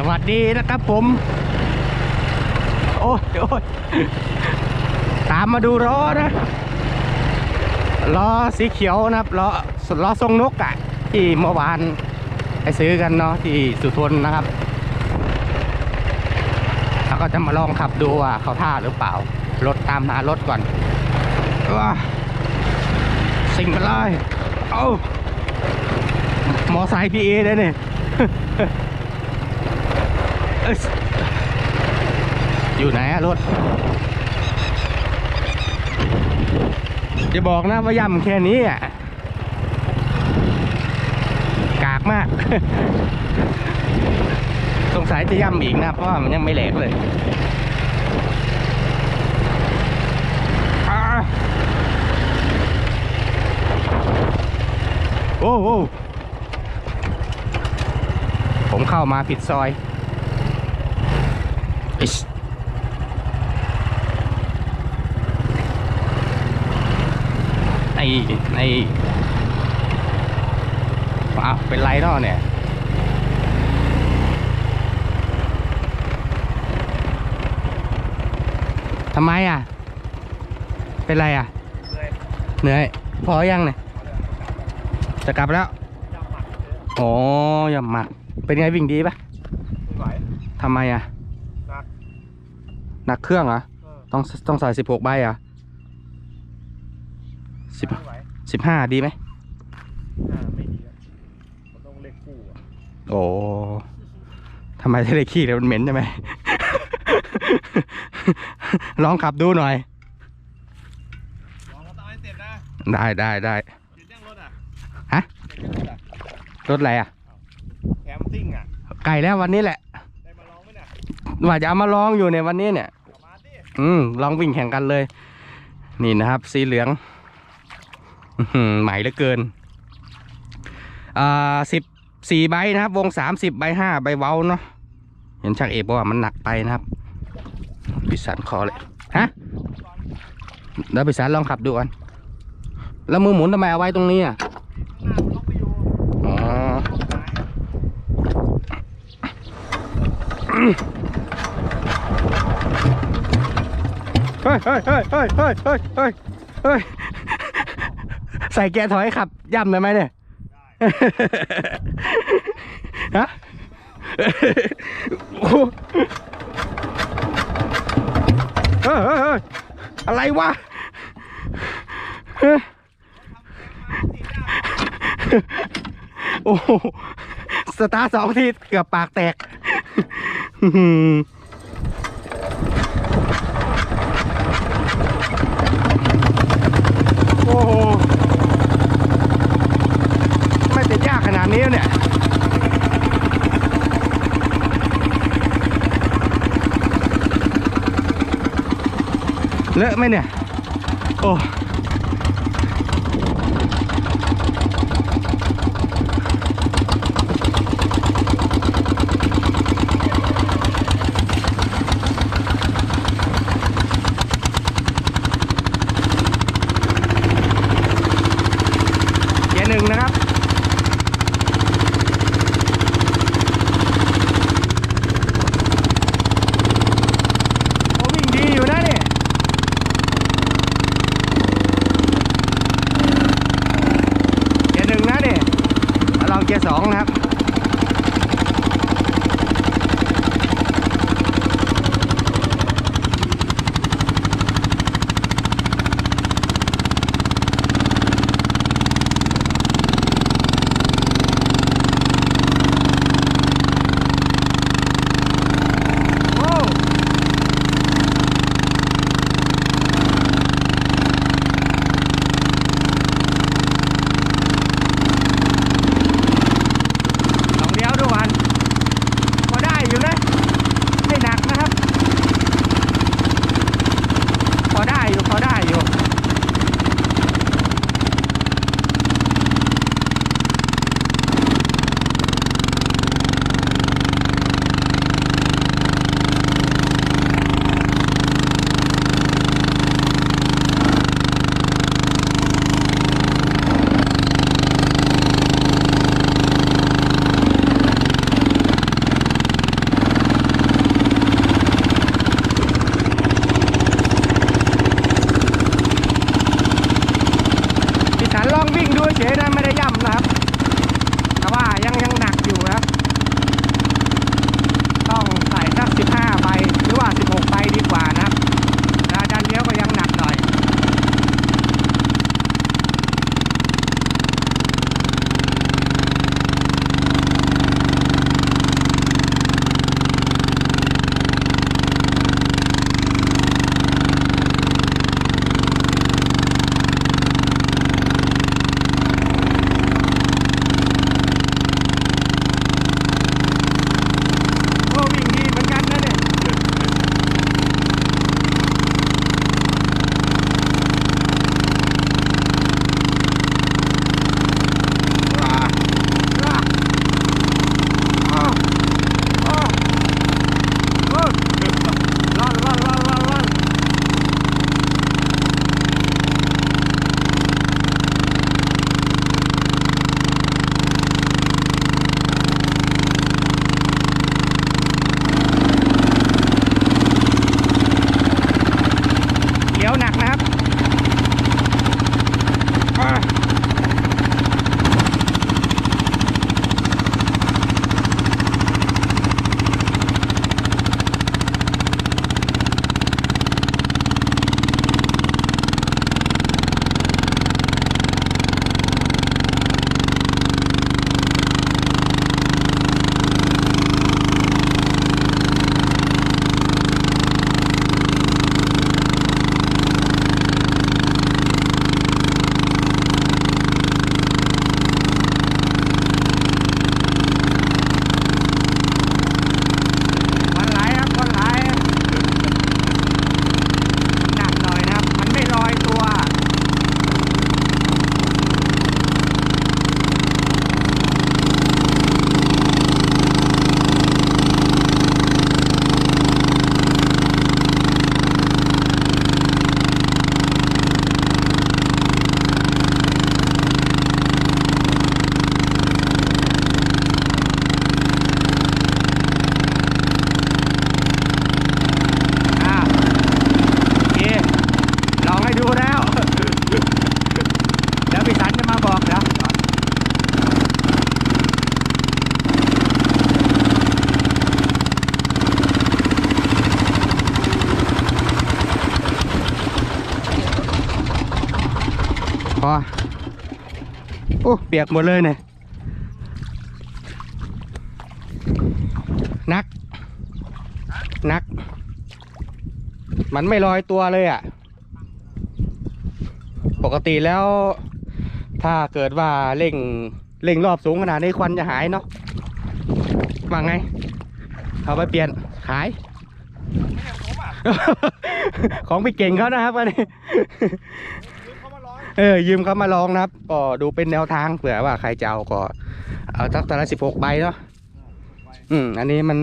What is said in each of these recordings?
สวัสดีนะครับผม โอ้ยโอ้ยตามมาดูล้อนะล้อสีเขียวนะครับล้อล้อทรงนกอะที่เมื่อวานไปซื้อกันเนาะที่สุทนนะครับแล้วก็จะมาลองขับดูว่าเขาท่าหรือเปล่ารถตามหารถก่อนว้าสิ่งกันเลยเอ้ามอไซค์พีเอเลยเนี่ย อยู่ไหนอะรถจะบอกนะว่าย่ำแค่นี้อะกากมาก สงสัยจะย่ำอีกนะ เพราะว่ามันยังไม่แหลกเลยโอ้โหผมเข้ามาผิดซอย ไอ้ไอ้อ้าเป็นไรเนาะเนี่ยทำไมอะ เป็นไรอะ เหนื่อย พอยังเนี่ย จะกลับแล้วโอ้ยำหมัก เป็นไงวิ่งดีปะไม่ไหวทำไมอะ หนักเครื่องเหรอเออต้องต้องใส่สิบหกใบอะสิบไม่ไหวสิบห้าดีไหมอ่าไม่ดีอะมันต้องเล็กคู่อะโอ้ทำไมได้ขี้แล้วมันเหม็นใช่ไหม ลองขับดูหน่อย ลองเขาต้องให้เสร็จนะได้ได้ได้ เสร็จยังรถอะฮะ เสร็จยังรถอะรถอะไรอะ แคมซิ่งอะไก่แล้ววันนี้แหละ ได้มาลองไหมเนี่ยว่าจะเอามาลองอยู่ในวันนี้เนี่ยกลับมาดิ อืมลองวิ่งแข่งกันเลย นี่นะครับ สีเหลืองหือใหม่เหลือเกิน อ่าสิบสี่ใบนะครับ วงสามสิบใบห้าใบเว้าเนาะเห็นช่างเอกบอกว่ามันหนักไปนะครับพิสันคอเลยฮะแล้วพิสันลองขับดูกันแล้วมือหมุนทำไมเอาไว้ตรงนี้อะอกไปอยู่ อ๋อ เฮ้ยเฮ้ยเฮ้ยเฮ้ยเฮ้ยเฮ้ยเฮ้ยเฮ้ยใส่แกยร์ถอยขับย่ำได้ไหมเนี่ยฮะโอ้โหเฮ้ยเฮ้ยเฮ้ยอะไรวะเฮ้ยโอ้โหสตาร์ทสองทีเกือบปากแตกอื้อหือ โอ้โหไม่จะยางนี้เนี่ยเลอะไหมเนี่ย โอ้ สองนะครับ อ้เปียกหมดเลยเนี่ยนัก นัก มันไม่ลอยตัวเลยอะ ปกติแล้ว ถ้าเกิดว่าเร่งเร่งรอบสูงขนาดนี้ควันจะหายเนาะว่าไง เอาไปเปลี่ยน ขาย ของพี่เก่งเขานะครับอันนี้ยืม เขามาร้อยเออยืมเขามาลองนะครับ ก็ดูเป็นแนวทางเผื่อว่าใครจะเอาก็เอาสักแต่ละสิบหกใบเนาะอืมอันนี้มัน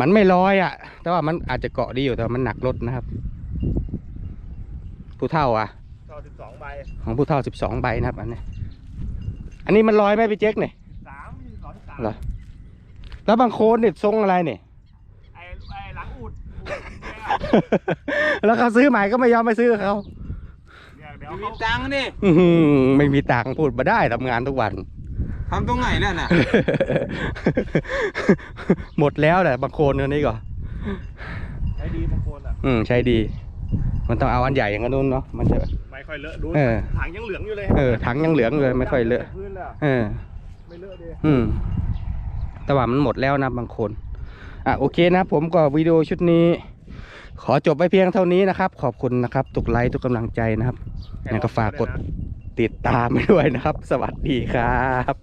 มันไม่ลอยอะ แต่ว่ามันอาจจะเกาะดีอยู่แต่ว่ามันหนักรถนะครับ ผู้เท่าอะ ต่อสิบสองใบของผู้เท่าสิบสองใบนะครับ อันนี้ อันนี้มันลอยไหมพี่เจ๊กเนี่ยสามมีสองที่สามเหรอแล้วบางโคนเนี่ยทรงอะไรเนี่ย ไอ้ไอ้หลังอุดอุดเนี่ยแล้วเขาซื้อใหม่ก็ไม่ยอมไปซื้อเขาเนี่ยเดี๋ยว ไม่เขามีตังค์นี่อื้อหือไม่มีตังค์พูดมาได้ทำงานทุกวัน ทำตรงไหนนั่นน่ะ หมดแล้วแหละบางโคนอันนี้ก็ใช้ดีบางคนอะ อืมใช่ดี มันต้องเอาอันใหญ่อย่างนั้นนู้นเนาะมันจะ ไม่ค่อยเลอะดูเออ ถังยังเหลืองอยู่เลยเออถังยังเหลืองเลยไม่ค่อยเลอะพื้นเลยอะเออ ไม่เลอะดีอืม แต่ว่ามันหมดแล้วนะบางคน อะโอเคนะผมก็วิดีโอชุดนี้ ขอจบไปเพียงเท่านี้นะครับ ขอบคุณนะครับ ทุกไลค์ทุกกำลังใจนะครับยังก็ฝากกดติดตามไปด้วยนะครับ สวัสดีครับ